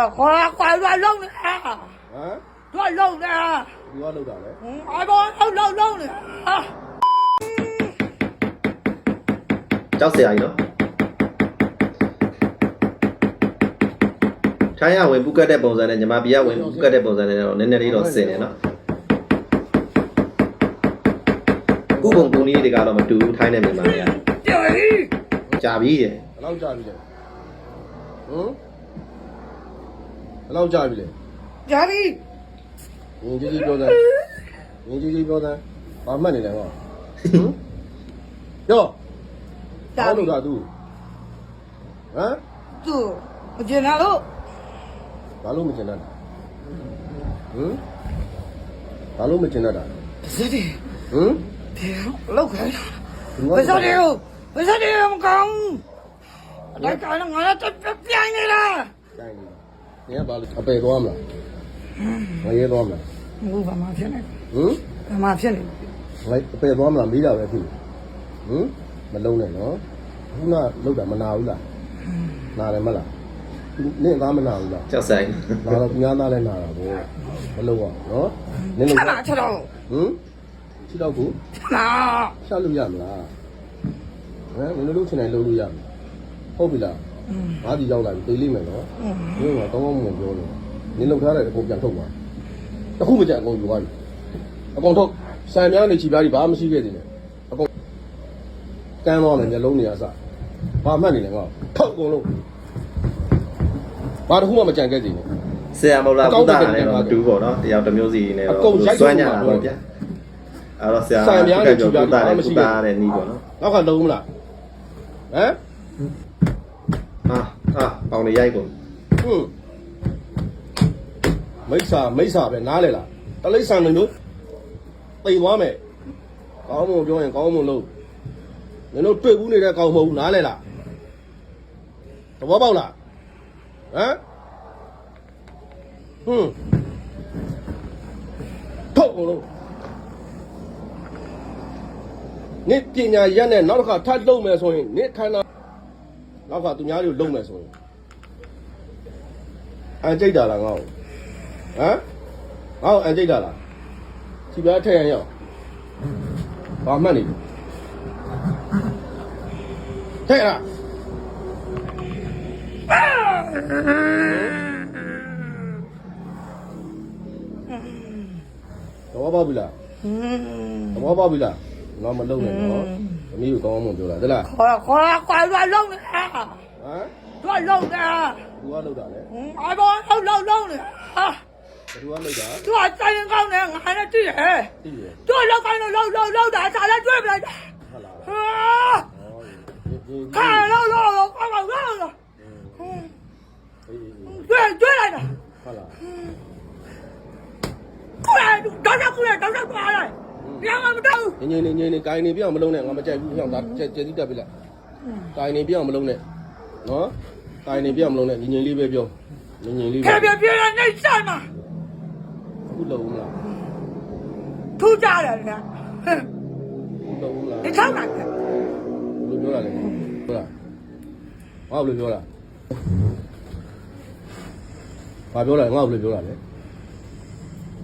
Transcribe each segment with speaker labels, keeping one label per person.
Speaker 1: ခေါ်ခေါ်ခေါ်ရလုံးနေအာ
Speaker 2: ဟမ်
Speaker 1: တို့လုံးနေ
Speaker 2: ဒီကလောက်တာလေ
Speaker 1: အဘောလုံးလုံးလုံးနေအာ
Speaker 3: ကြောက်စရာကြီးနော်ထိုင်းရဝင်ပူကတ်တဲ့ပုံစံနဲ့ညီမပြည်ကဝင်ပူကတ်တဲ့ပုံစံနဲ့တော့နည်းနည်းလေးတော့စင်တယ်နော်ဥပုံပုံလေးတွေကတော့မတူဘူးထိုင်းနဲ့မြန်မာတွေက
Speaker 1: တေး
Speaker 3: ကြာပြီတဲ့
Speaker 2: ဘယ်လောက်ကြာပြီလဲဟမ် ဘယ်လောက်ကြာပြီလဲ
Speaker 1: ဂျာလီ
Speaker 2: ငင်းကြီးကြီးပြောစမ်းငင်းကြီးကြီးပြောစမ်းဘာမှတ်နေလဲဟောဟမ်ပြော
Speaker 1: ဂျာ
Speaker 2: ဘာ
Speaker 1: လီ
Speaker 2: လို့တာသူဟမ်
Speaker 1: သူမကျင်တော့
Speaker 2: ဘာလို့မကျင်တတ်တာဟမ်ဘာလို့မကျင်တတ်တာ
Speaker 1: စက်တယ်
Speaker 2: ဟမ်
Speaker 1: တေးလောက်ခိုင်း
Speaker 2: ဒီ
Speaker 1: ဘယ်စက်တယ်ဘယ်စက်တယ်မကောင်းအတိုင်းကလည်းငါလည်းပြိုင်နေလား
Speaker 2: တိုင်းနေနေကဘာလို့အပယ်သွားမလားငရဲသွားမလား
Speaker 1: ဘူးဘာမှဖြစ်နေ
Speaker 2: ဟမ်
Speaker 1: ဘာမှဖြစ်နေ
Speaker 2: ငါအပယ်သွားမလားမေးတာပဲဖြစ်ဟမ်မလုံးနဲ့နော်ခုနလောက်တာမနာဘူးလားနာတယ်မလားနင့်သားမနာဘူးလား
Speaker 3: ကြောက်စရာကြီး
Speaker 2: နာတော့ညာသားလည်းနာတာဗောမလုံးအောင်နော်နင့်
Speaker 1: ချ
Speaker 2: လုံး
Speaker 1: လာချတော့
Speaker 2: ဟမ်ချီတော့ကို
Speaker 1: နာ
Speaker 2: ရှာလို့ရမလားဟမ်နင်တို့ချင်တယ်လုံးလို့ရမလားဟုတ်ပြီလား ငါဒီရောက်လာပြီသိလိမ့်မယ်နော်နင်ကကောင်းကောင်းမွန်ပြောလို့နင်လုံထားတဲ့အကုန်ပြန်ထုတ်ပါတခုမကြအကုန်ယူသွားပြီအကုန်ထုတ်စံများနေချီပြားကြီးဘာမှမရှိခဲ့သေးနဲ့အကုန်ကန်းသွားမယ်မျက်လုံးတွေအစဘာမှတ်နေလဲငါထုတ်အကုန်လုံးဘာတစ်ခုမှမကြံခဲ့သေးနဲ့
Speaker 3: ဆရာမဟုတ်လားပူတာလည်းတော့မတူပေါ့နော်တရားတစ်မျိုးစီနဲ့တော့စွမ်းညတာပေါ့ဗျအဲ့တော့ဆရာပူတာလည်းပူတာတဲ့နီးပေါ့နော်
Speaker 2: နောက်ကလုံးမလားဟမ်
Speaker 3: ဟာဟာပေါင်နေရိုက်ကုန်
Speaker 2: ဟွန်းမိစ္ဆာမိစ္ဆာပဲနားလေလားတလိ္ဆာမျိုးတိမ်သွားမယ်ကောင်းမွန်ပြောရင်ကောင်းမွန်လို့မင်းတို့တွေ့ဘူးနေတဲ့ကောင်းမဟုတ်ဘူးနားလေလားသဘောပေါက်လားဟမ်ဟွန်းထုတ်ကုန်လို့နေပညာရက်နဲ့နောက်တစ်ခါထပ်လုံးမယ်ဆိုရင်နေခန္ဓာ နောက်ကသူများတွေကိုလုံးမယ်ဆိုရင်အန်ကြိတ်တာလားငါ့ကိုဟမ်ငါ့ကိုအန်ကြိတ်တာလားခြေပြားထည့်ရရောက်ဘာမှတ်နေလဲထည့်လားတော့ပါပြီလား
Speaker 1: อืม
Speaker 2: တော့ပါပြီလားငါမလုံနဲ့နော် အမီးကိုကောင်းအောင်ပြောတာသလား
Speaker 1: ခေါ်ခေါ်ခေါ်ရလုံးနေအာ
Speaker 2: ဟမ်
Speaker 1: တို့လုံးနေ
Speaker 2: ဘူကလုံတာလေ
Speaker 1: အဘောလုံးလုံးလုံးနေအာ
Speaker 2: ဘယ်သူကလုံတာ
Speaker 1: သူကတိုင်ကောင်းနေငါနဲ့တည်တယ်
Speaker 2: သိတယ်
Speaker 1: တို့လောက်ကိုင်းလုံးလုံးလုံးတာစားလည်းတွေ့ပလိုက်တာ
Speaker 2: ဟုတ်လား
Speaker 1: ဟာ
Speaker 2: ဟော
Speaker 1: ခါလုံးလုံးကောင်းကောင်းကောင်း
Speaker 2: အေးအေး
Speaker 1: တွေ့တွေ့လိုက်တာ
Speaker 2: ဟုတ်လား
Speaker 1: ကိုယ်တော့တော့ကိုယ်တော့တော့ပါလိုက်ညမမတော့
Speaker 2: ငင်းငင်းနေငင်းနေကိုင်းနေပြအောင်မလုံးနဲ့ငါမကြိုက်ဘူးဟောင်းဒါကျက်ကျက်စီးတက်ပြီလားကိုင်းနေပြအောင်မလုံးနဲ့နော်ကိုင်းနေပြအောင်မလုံးနဲ့ငင်းငင်းလေးပဲပြောငင်းငင်းလေး
Speaker 1: ပြပြပြနေဆိုင်မှာ
Speaker 2: အခုလုံးမလား
Speaker 1: ထူးကြတယ်ကွာ
Speaker 2: အခုလုံးမလား
Speaker 1: ဒီထောက်တာ
Speaker 2: ဘယ်လိုပြောတာလဲပြောတာငါ့ဘယ်လိုပြောတာဘာပြောတာလဲငါ့ဘယ်လိုပြောတာလဲ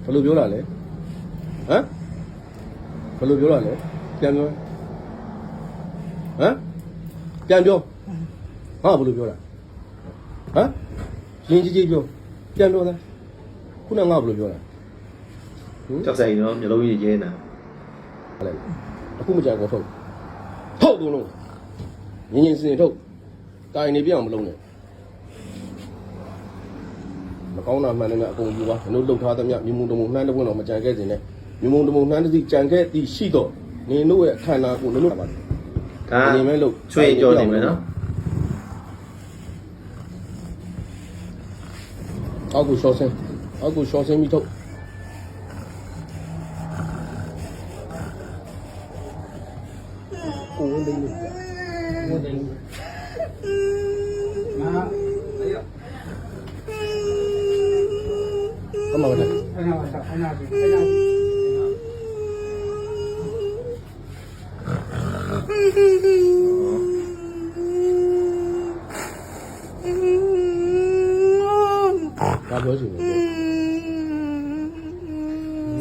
Speaker 2: ဘယ်လိုပြောတာလဲဟမ် ဘယ်လိုပြောတာလဲပြန်ပြောဟမ်ပြန်ပြောငါဘယ်လိုပြောတာဟမ်ရင်းကြီးကြီးပြောပြန်ပြောသားခုနကငါဘယ်လိုပြောတာဟင်
Speaker 3: ကြောက်စရာကြီးနော်မျိုးလုံးကြီးရင်းနေတာ
Speaker 2: ဟာလေအခုမကြိုက်တော့ထုတ်ထုတ်ကုန်လုံးငင်းငင်းစင်ထုတ်တိုင်နေပြအောင်မလုံးနဲ့မကောင်းတာမှန်တယ်များအကုန်ယူပါကျွန်တော်လှုပ်ထားသမျှမြုံမုံတမုံနှမ်းတပွင့်တော့မကြံခဲ့စင်နဲ့ မြုံမုံတမုံနှမ်းတစ်စီကြံခဲ့သည်ရှိတော့နေတို့ရဲ့အခန္ဓာကိုနလို့ပါ
Speaker 3: ဒါ
Speaker 2: နေမဲလို့
Speaker 3: ချွေကြောနေမယ်နော်
Speaker 2: အောက်ကိုရှော့ဆင်းအောက်ကိုရှော့ဆင်းပြီးထုတ်ကိုဝင်တယ်လို့ဝင်တယ်လို့ကမ္ဘာက
Speaker 1: က
Speaker 2: ဘာပြောချင်လဲ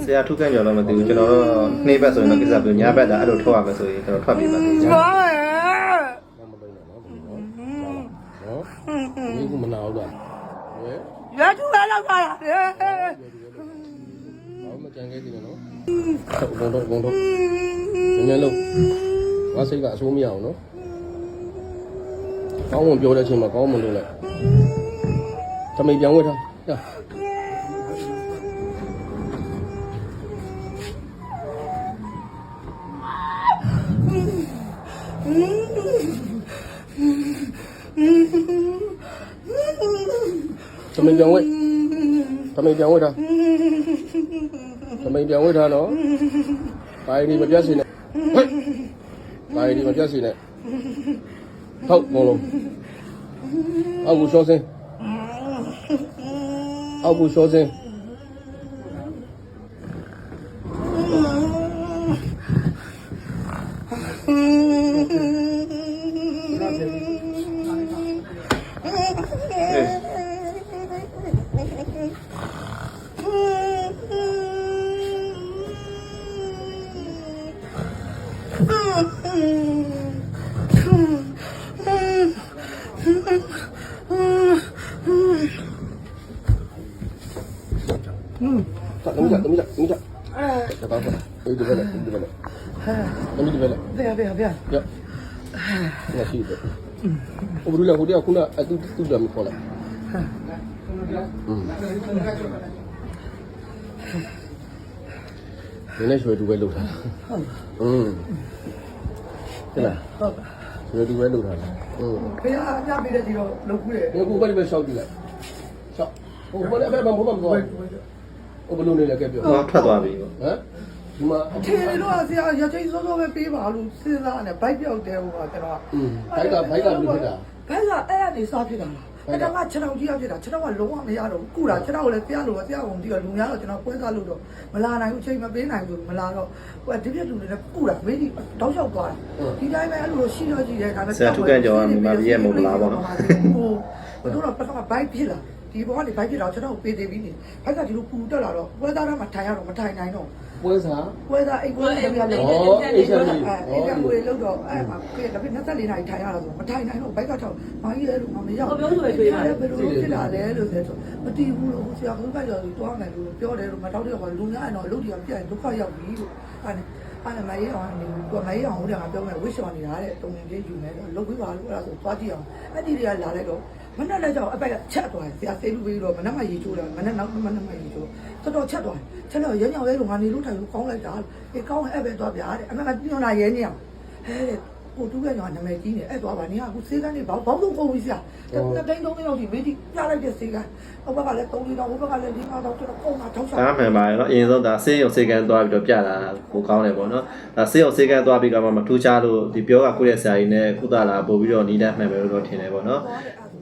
Speaker 3: ဆရာထုခန့်ကြော်တော့မသိဘူးကျွန်တော်တို့နှိမ့်ဘက်ဆိုရင်တော့ကိစ္စပြောညဘက်ဒါအဲ့လိုထွက်ရမယ်ဆိုရင်ကျွန်တော်ထွက်ပြီးပါသေးတယ်
Speaker 1: ဘာလဲ
Speaker 2: မမပိန်းနဲ့နော်ဘယ်လိုနော်နော်ဒီကမနာဘူးလားဟဲ့
Speaker 1: ရတူလာလောက်ပါလား
Speaker 2: ဘာမှကြံခဲ့သေးတယ်နော်ဘုံတော့ဘုံတော့နည်းနည်းလုံးငါစိတ်ကအဆိုးမရအောင်နော်ကောင်းဝင်ပြောတဲ့အချိန်မှာကောင်းမလို့လိုက်တမိန်ပြောင်းဝဲထားဟဲ့သမီးပြောင်းဝဲသမီးပြောင်းဝဲထား သမီးပြောင်းဝဲထားနော်ဘာဒီမပြတ်စီနဲ့ဟဲ့ဘာဒီမပြတ်စီနဲ့ဟုတ်ဘုံလုံးအောက်ကိုရှော့စင်းအောက်ကို ရှော့စင်းသ ပြန်။ဟုတ်။မရှိဘူး။ဟိုဘူးလေဟိုတည်းကခုနအတူတူတယ်မခေါ်လိုက်။ဟမ်။နည်းနည်းရွှေတူပဲလုပ်တာ။ဟုတ်။อืม။ဟဲ့လား။
Speaker 1: ဟုတ်။
Speaker 2: ရွှေတူပဲလုပ်တာလား။ဟု
Speaker 1: တ်။ဖေအားပြပေးတဲ့ဒီတော့လုပ်ခုတယ်။
Speaker 2: ဒီကူပဲပဲရှောက်ကြည့်လိုက်။ရှောက်။ဟိုဘယ်လည်းပဲမဟုတ်မှာမဟုတ်ဘူး။ဟိုဘလို့နေလဲကဲပြော။
Speaker 3: ဟောထွက်သွားပြီ။
Speaker 2: ဟမ်။ ဒီမှာ
Speaker 1: ထေရီတို့ကဆရာရချိစောစောပဲပေးပါလို့စဉ်းစားနေဘိုက်ပြောက်တယ်ဟိုကကျွန်တော်
Speaker 2: อืมဘိုက်ကဘိုက်ကဘယ်လိုဖြစ်တာ
Speaker 1: ဘိုက်ကအဲ့ကနေစားဖြစ်တာလားအဲ့ဒါကခြေထောက်ကြီးရဖြစ်တာခြေထောက်ကလုံးဝမရတော့ဘူးကုတာခြေထောက်ကိုလည်းဆရာလိုပဲဆရာကောင်ကြည့်တော့လူများတော့ကျွန်တော်ပွဲစားလို့တော့မလာနိုင်ဘူးချိန်မပေးနိုင်ဘူးမလာတော့ဟိုဒီပြက်လူတွေလည်းကုတာမင်းဒီတောက်လျှောက်သွားတယ်ဒီတိုင်းပဲအဲ့လိုရှိတော့ကြည့်တယ်ဒါပေမဲ့
Speaker 3: ဆရာထုခန့်ကြော်ကမြန်မာပြည်ရဲ့မဟုတ်လားပေါ့နော်
Speaker 1: ဟိုဘယ်တော့ပထမဘိုက်ဖြစ်လာဒီဘောကနေဘိုက်ဖြစ်တော့ကျွန်တော်ပေးသေးပြီနေဘိုက်ကဒီလိုပူတက်လာတော့ပွဲသားတော့မထိုင်ရတော့မထိုင်နိုင်တော့
Speaker 2: ပွဲစား
Speaker 1: ပွဲသားအိတ်ပွဲတည်းပြရတယ်
Speaker 2: ဩအေးရှာပြီ
Speaker 1: အဲ့ဒါကိုလောက်တော့အဲ့မှာပြေဒါပေမဲ့24နာရီထိုင်ရတာဆိုမထိုင်နိုင်တော့ဘိုက်ကထောက်မာကြီးလည်းလို့မရောက်ဘယ်လိုဖြစ်လာလဲလို့ဆိုတော့မတီးဘူးလို့ဆရာကဘိုက်ရောတွားမယ်လို့ပြောတယ်လို့မတောက်တော့လူများတော့အလုပ်တွေကပြန်ဒုက္ခရောက်ပြီလို့အဲ့အဲ့မရေးအောင်နေကိုမရေးအောင်ဟိုတည်းကပြောမယ်ဝစ်ရှော်နေတာတဲ့တုံငင်ကြီးယူမယ်လုပ်ပြီးပါလို့အဲ့ဒါဆိုသွားကြည့်အောင်အဲ့ဒီတွေကလာလိုက်တော့ မနက်လည်းကြောက်အပိုက်ကချက်သွားတယ်ဆရာစေလူပြီးတော့မနက်မှရေချိုးတယ်မနက်နောက်မနက်မှရေချိုးတော်တော်ချက်သွားတယ်ချက်တော့ရညောင်ရဲလို့ငါနေလို့ထိုင်လို့ကောင်းလိုက်တာအေးကောင်းရင်အဲ့ပဲသွားပြတယ်အမှန်ကပြင်းလာရဲနေအောင်ဟဲ့ကိုတူးကညာနာမည်ကြီးနေအဲ့သွားပါနေကအခုစေကန်းနေဘောင်းဘောင်းလုံးပုံပြီးဆရာတက်တိုင်းလုံးလောက်ဒီမေးဒီပြလိုက်တဲ့စေကန်းဟိုဘက်ကလည်း၃လေးတော့ဟိုဘက်ကလည်း၄ပါတော့တော်တော်ပုံတာတောက်ချာ
Speaker 3: အားမှန်ပါရောအရင်ဆုံးဒါစေရုံစေကန်းသွားပြီးတော့ပြတာကိုကောင်းတယ်ပေါ့နော်ဒါစေရုံစေကန်းသွားပြီးတော့မှမထူးခြားလို့ဒီပြောကကိုယ့်ရဲ့ဆရာကြီးနဲ့ကုသလာပို့ပြီးတော့နီးတမ်းမှန်ပဲလို့တော့ထင်တယ်ပေါ့နော်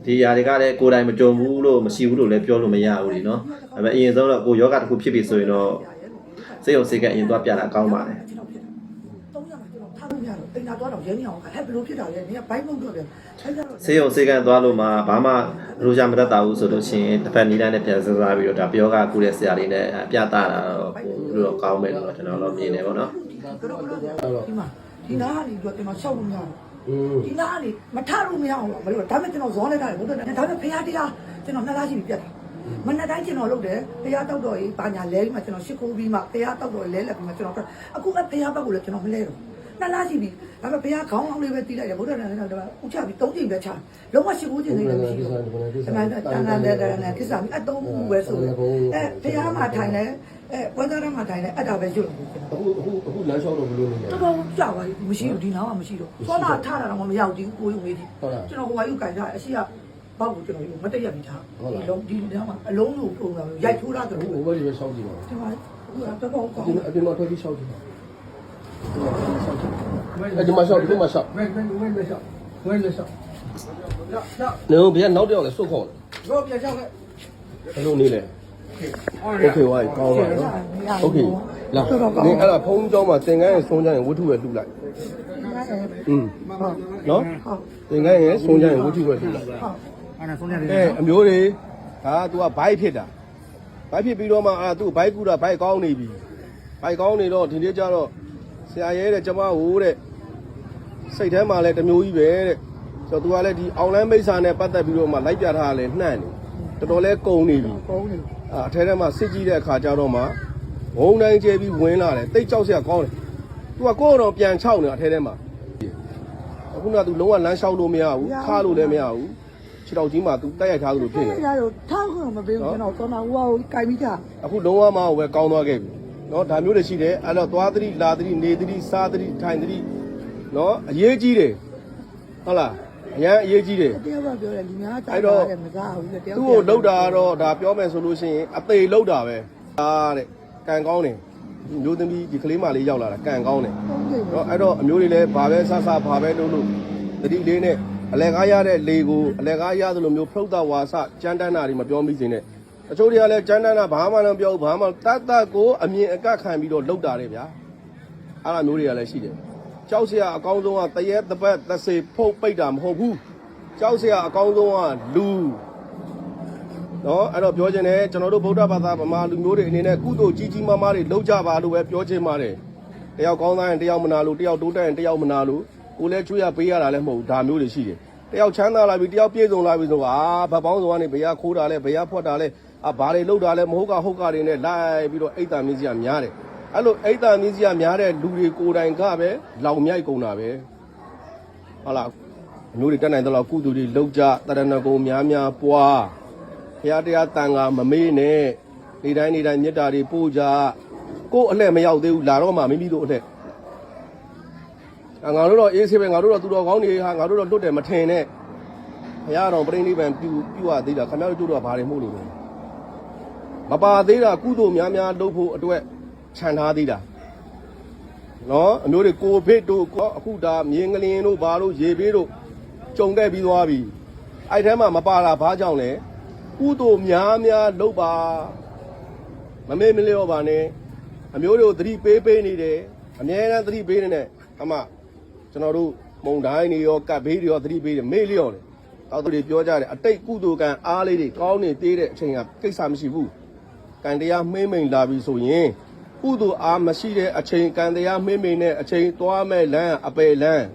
Speaker 3: ဒီຢာတွေကလည်းကိုယ်တိုင်မကြုံဘူးလို့မရှိဘူးလို့လည်းပြောလို့မရဘူးလीเนาะဒါပေမဲ့အရင်ဆုံးတော့ကိုယောဂတစ်ခုဖြစ်ပြီဆိုရင်တော့ဆေးရုံဆေးကန်အရင်သွားပြတာကောင်းပါတယ်
Speaker 1: 3ရက်မှာကျွန်တော်ထားလို့မရတော့အိမ်သာသွားတော့ရဲနေအောင်ဟဲ့ဘယ်လိုဖြစ်တာလဲနေကဘိုက်မုတ်တော့ပြန်အဲ့ဒါတော့
Speaker 3: ဆေးရုံဆေးကန်သွားလို့မှဘာမှလိုချမတတ်တာဘူးဆိုလို့ရှိရင်တစ်ဖက်နီးတိုင်းနဲ့ပြန်စစားပြီးတော့ဒါပြောကကုတဲ့ဆရာလေးနဲ့ပြတာတော့ပို့လို့တော့ကောင်းမယ်လို့တော့ကျွန်တော်တော့မြင်နေပေါ့เนาะ
Speaker 1: ဒီမှာဒီနားကနေတော့ကျွန်တော်ရှောက်လို့မရဘူး
Speaker 2: อืม
Speaker 1: ဒီနားကနေမထလို့မရအောင်မလို့ဒါပေမဲ့ကျွန်တော်ဇောလိုက်တာလေဘုဒ္ဓနဲ့ဒါပေမဲ့ဖရာတရားကျွန်တော်နှစ်လားရှိပြီပြတ်တာမနေ့တိုင်းကျွန်တော်လုပ်တယ်ဖရာတောက်တော်ကြီးပါညာလဲပြီးမှကျွန်တော်ရှစ်ခိုးပြီးမှဖရာတောက်တော်လဲလက်ပြီးမှကျွန်တော်အခုကဖရာဘက်ကိုလည်းကျွန်တော်မလဲတော့ နှစ်လားရှိပြီဒါပေမဲ့ဖရာခေါင်းကောင်းလေးပဲတီးလိုက်တယ်ဘုဒ္ဓနဲ့လည်းတော့ဥချပြီး၃ချိန်ပဲချလုံးဝရှစ်ခိုးချိန်နေလည်းမရှိဘူးဒီမှာတန်တန်တဲ့တဲ့ကိစ္စအတုံးမှုပဲဆိုအဲဖရာမှာထိုင်လဲအဲပွဲသားတော်မှာထိုင်လဲအဲ့ဒါပဲရွတ်နေတယ်
Speaker 2: အခုအခုအခုလမ်းလျှောက်တော့ဘယ်လိုနေလဲ
Speaker 1: တော်တော်ကြာပါပြီမရှိဘူးဒီနားကမရှိတော့စောနာထတာတော့မရောက်ဘူးကိုရုံလေးကြီး
Speaker 2: ဟုတ်လား
Speaker 1: ကျွန်တော်ဟိုကယူကြိုင်တာအရှိကဘောက်ကိုကျွန်တော်ယူမတက်ရမိထားဒီလုံးဒီနားမှာအလုံးလို့ပုံစံရိုက်ထိုးတာဆို
Speaker 2: အခု
Speaker 1: တော့
Speaker 2: ဟိုဘက်ကြီးပဲရှောက်ကြည့်ပါ
Speaker 1: ဒီမှာအခုတော့ကောင်း
Speaker 2: ဒီ
Speaker 1: ကောင်း
Speaker 2: အပြင်မှာထွက်ပြီးရှောက်ကြည့်ပါ အဲဒီမှာရှောက်ဒီမှာရှောက်
Speaker 1: ဝဲဝဲဝဲဝဲရှော့ဝဲဝဲရှော့ရရ
Speaker 2: နေဘယ်နောက်တယောက်လဲစွတ်ခေါ်
Speaker 1: ရောပြချောက်ခဲ့
Speaker 2: ဘယ်လိုနေလဲโอเคဝိုင်းကောင်းပါနော်โอเคလာနေအဲ့ဒါဖုန်းเจ้าမှာသင်္ကန်းရဲ့ဆုံးချမ်းရဲ့ဝတ္ထုပဲလှူလိုက်อืมနော်
Speaker 1: ဟုတ်
Speaker 2: သင်္ကန်းရဲ့ဆုံးချမ်းရဲ့ဝတ္ထုပဲလှူလိုက်
Speaker 1: ဟုတ်
Speaker 4: အဲ့ဒါဆုံးရတယ်
Speaker 2: အဲအမျိုးတွေ ဒါက तू ကဘိုက်ဖြစ်တာဘိုက်ဖြစ်ပြီးတော့မှအာ तू ဘိုက်ကူတာဘိုက်ကောင်းနေပြီဘိုက်ကောင်းနေတော့ဒီနေ့ကျတော့ ဆရာရဲတဲ့ကျမဟိုတဲ့စိတ်ထဲမှာလည်းတစ်မျိုးကြီးပဲတဲ့ဆိုတော့ तू ကလည်းဒီအောင်လန်းမိတ်ဆာနဲ့ပတ်သက်ပြီးတော့မှလိုက်ပြထားတာလည်းနှံ့နေတော်တော်လေးကုန်နေပြီ
Speaker 1: ကောင်းတယ်
Speaker 2: အာအထဲထဲမှာစစ်ကြည့်တဲ့အခါကျတော့မှဝုံတိုင်းကျဲပြီးဝင်လာတယ်တိတ်ကြောက်စရာကောင်းတယ်။ तू ကကိုယ့်တော့ပြန်ချောက်နေတာအထဲထဲမှာအခုနက तू လုံးဝလမ်းလျှောက်လို့မရဘူးခါလို့လည်းမရဘူးခြေတော်ကြီးမှာ तू တက်ရိုက်ထားသလိုဖြစ်နေ
Speaker 1: ရတော့ထောက်ခွင့်မပေးဘူးကျွန်တော်သောနာဦးကိုကြိုက်ပြီးသား
Speaker 2: အခုလုံးဝမဟုတ်ပဲကောင်းသွားခဲ့ပြီ။ နော်ဒါမျိုးတွေရှိတယ်အဲ့တော့သွားသတိလာသတိနေသတိစားသတိထိုင်သတိနော်အရေးကြီးတယ်ဟုတ်လားအရန်အရေးကြီးတယ်
Speaker 1: တယောက်ကပြောတယ်လူများတာတယ်မစားဘူးတယောက်
Speaker 2: သူ့ကိုလှုပ်တာကတော့ဒါပြောမယ်ဆိုလို့ရှိရင်အသေးလှုပ်တာပဲဒါတဲ့ကံကောင်းတယ်မျိုးသမီးဒီကလေးမလေးရောက်လာတာကံကောင်းတယ်
Speaker 1: ဟုတ်တယ်
Speaker 2: နော်အဲ့တော့အမျိုးတွေလည်းဘာပဲဆဆဘာပဲလုပ်လို့တတိလေးနဲ့အလဲကားရတဲ့လေကိုအလဲကားရသလိုမျိုးဖုတ်တာဝါစကြမ်းတမ်းတာတွေမပြောမိစေနဲ့ အချို့တွေကလည်းကြမ်းတမ်းတာဘာမှမပြောဘူးဘာမှတတ်တတ်ကိုအမြင်အကခံပြီးတော့လှုပ်တာတယ်ဗျာအဲ့လိုမျိုးတွေကလည်းရှိတယ်ကြောက်စရာအကောင်းဆုံးကတရေတပတ်သစေဖုတ်ပိတ်တာမဟုတ်ဘူးကြောက်စရာအကောင်းဆုံးကလူနော်အဲ့တော့ပြောချင်တယ်ကျွန်တော်တို့ဗုဒ္ဓဘာသာဗမာလူမျိုးတွေအနေနဲ့ကုသိုလ်ကြီးကြီးမားမားတွေလုပ်ကြပါလို့ပဲပြောချင်ပါတယ်တယောက်ကောင်းသားရင်တယောက်မနာလို့တယောက်တိုးတက်ရင်တယောက်မနာလို့ကိုလည်းကျွေးရပေးရတာလည်းမဟုတ်ဘူးဒါမျိုးတွေရှိတယ်တယောက်ချမ်းသာလာပြီတယောက်ပြည့်စုံလာပြီဆိုတော့အာဗတ်ပေါင်းစုံကနေဘယ်ရခိုးတာလဲဘယ်ရဖွက်တာလဲ အာဘာတွေလုပ်တာလဲမဟုတ်ကဟုတ်ကတွေနဲ့လိုက်ပြီးတော့အိတ်တန်မင်းကြီးကများတယ်အဲ့လိုအိတ်တန်မင်းကြီးကများတဲ့လူတွေကိုယ်တိုင်ကပဲလောင်မြိုက်ကုန်တာပဲဟုတ်လားအမျိုးတွေတက်နိုင်တော့ကုသူတွေလောက်ကြတရဏဂုံများများပွားဘုရားတရားတန်ခါမမေးနဲ့နေတိုင်းနေတိုင်းမေတ္တာတွေပို့ကြကိုယ်အလှည့်မရောက်သေးဘူးလာတော့မှမိမိတို့အလှည့်ငါတို့တော့အေးဆေးပဲငါတို့တော့သူတော်ကောင်းတွေဟာငါတို့တော့လွတ်တယ်မထင်နဲ့ဘုရားတော်ပြိဋိဘံပြုပြုရသေးတာခင်ဗျားတို့တို့တော့ဘာတွေမှုလို့လဲ မပါသေးတာကုသိုလ်များများလုပ်ဖို့အတွက်ခြံထားသေးတာနော်အမျိုးတွေကိုဗစ်တို့ကောအခုဒါမြင်းကလင်းတို့ဘာလို့ရေဘေးတို့ကြုံခဲ့ပြီးသွားပြီအဲ့ထဲမှာမပါတာဘာကြောင့်လဲကုသိုလ်များများလုပ်ပါမမေ့မလျော့ပါနဲ့အမျိုးတို့သတိပေးပေးနေတယ်အမြဲတမ်းသတိပေးနေတယ်အမကျွန်တော်တို့မုံတိုင်းတွေရောကပ်ဘေးတွေရောသတိပေးတယ်မေ့လျော့တယ်တောက်သူတွေပြောကြတယ်အတိတ်ကုသိုလ်ကံအားလေးတွေကောင်းနေသေးတဲ့အချိန်ကကိစ္စမရှိဘူး ကံတရားမှိမ့်မိန်လာပြီဆိုရင်ကုသိုလ်အားမရှိတဲ့အချိန်ကံတရားမှိမ့်မိန်တဲ့အချိန်သွားမဲ့လမ်းအပယ်လမ်း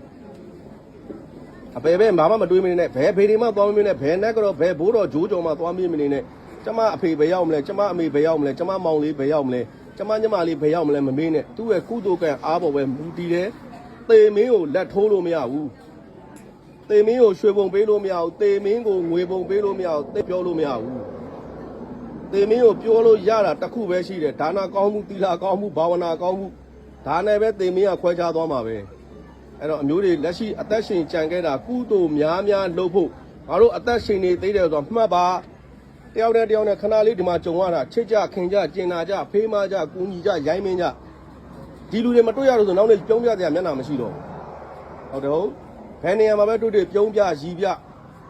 Speaker 2: အပယ်ပဲဘာမှမတွေးမနေနဲ့ဘယ်ဖေဒီမှသွားမနေနဲ့ဘယ်နဲ့ကတော့ဘယ်ဘိုးတော်ဂျိုးကြော်မှသွားမနေနဲ့ကျမအဖေဘယ်ရောက်မလဲကျမအမေဘယ်ရောက်မလဲကျမမောင်လေးဘယ်ရောက်မလဲကျမညမလေးဘယ်ရောက်မလဲမမေးနဲ့သူ့ရဲ့ကုသိုလ်ကံအားပေါ်ပဲမူတည်တယ်သေမင်းကိုလက်ထိုးလို့မရဘူးသေမင်းကိုရွှေပုံပေးလို့မရဘူးသေမင်းကိုငွေပုံပေးလို့မရဘူးသိပြောလို့မရဘူး သေမင်းကိုပြောလို့ရတာတစ်ခုပဲရှိတယ်ဒါနာကောင်းမှုသီလကောင်းမှုဘာဝနာကောင်းမှုဒါနဲ့ပဲသေမင်းကခွဲခြားသွားမှာပဲအဲ့တော့အမျိုးတွေလက်ရှိအသက်ရှင်ကြံခဲ့တာကုသိုလ်များများလုပ်ဖို့ငါတို့အသက်ရှင်နေသေးတယ်ဆိုတော့မှတ်ပါတယောက်နဲ့တယောက်နဲ့ခဏလေးဒီမှာကြုံရတာချစ်ကြခင်ကြကျင်နာကြဖေးမကြကူညီကြရိုင်းမင်းကြဒီလူတွေမတွေ့ရလို့ဆိုနောက်နေ့ပြုံးပြတဲ့အမျက်နှာမရှိတော့ဘူးဟုတ်တယ်ဟုတ်ဘယ်နေရာမှာပဲတွေ့တွေ့ပြုံးပြရီပြ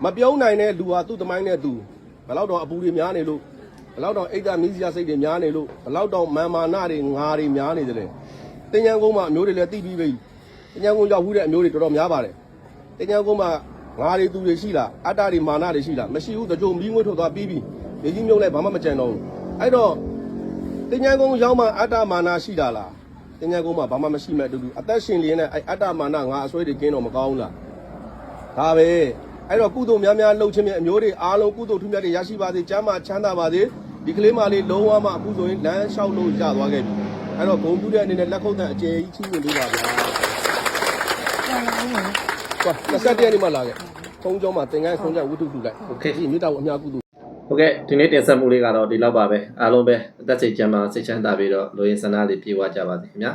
Speaker 2: မပြုံးနိုင်တဲ့လူဟာသူ့တမိုင်းနဲ့သူဘယ်တော့တော့အပူတွေများနေလို့ ဘလောက်တော့အိတ်တာနီးစရာစိတ်တွေများနေလို့ဘလောက်တော့မာမာနတွေငါတွေများနေတယ်တင်ညာကုန်းမှာအမျိုးတွေလည်းတိပြီးပြီတင်ညာကုန်းရောက်ဘူးတဲ့အမျိုးတွေတော်တော်များပါတယ်တင်ညာကုန်းမှာငါတွေသူတွေရှိလားအတ္တတွေမာနတွေရှိလားမရှိဘူးတကြုံမီးငွေ့ထွက်သွားပြီးပြီရေကြီးမြုပ်လိုက်ဘာမှမကြံတော့ဘူးအဲ့တော့တင်ညာကုန်းရောက်မှအတ္တမာနရှိတာလားတင်ညာကုန်းမှာဘာမှမရှိမဲ့အတူတူအသက်ရှင်လျင်းတဲ့အဲ့အတ္တမာနငါအစွဲတွေကင်းတော့မကောင်းဘူးလားဒါပဲအဲ့တော့ကုသိုလ်များများလှုပ်ခြင်းမြဲအမျိုးတွေအားလုံးကုသိုလ်ထူးမြတ်တွေရရှိပါစေကျမ်းမာချမ်းသာပါစေ ဒီကလေးမလေးလုံးဝမှအခုဆိုရင်လမ်းလျှောက်လို့ရသွားခဲ့ပြီအဲ့တော့ဂုံပြူတဲ့အနေနဲ့လက်ခုပ်တန်အကျယ်ကြီးချီးမြှင့်ပေးပါဗျာ
Speaker 1: ဆောင်းအောင်မယ်
Speaker 2: ဟော27ရက်နေ့မှလာခဲ့ခုံးကျောင်းမှာသင်္ကန်းခုံးကြဝတ္ထုထုလိုက်
Speaker 3: โอเค
Speaker 2: ဒီမြေတာကိုအများကုသိုလ်
Speaker 3: ဟုတ်ကဲ့ဒီနေ့တင်ဆက်မှုလေးကတော့ဒီလောက်ပါပဲအားလုံးပဲအသက်စိတ်ကျမ်းမာစိတ်ချမ်းသာပြီးတော့လူရင်းဆန္ဒတွေပြေဝကြပါစေခင်ဗျာ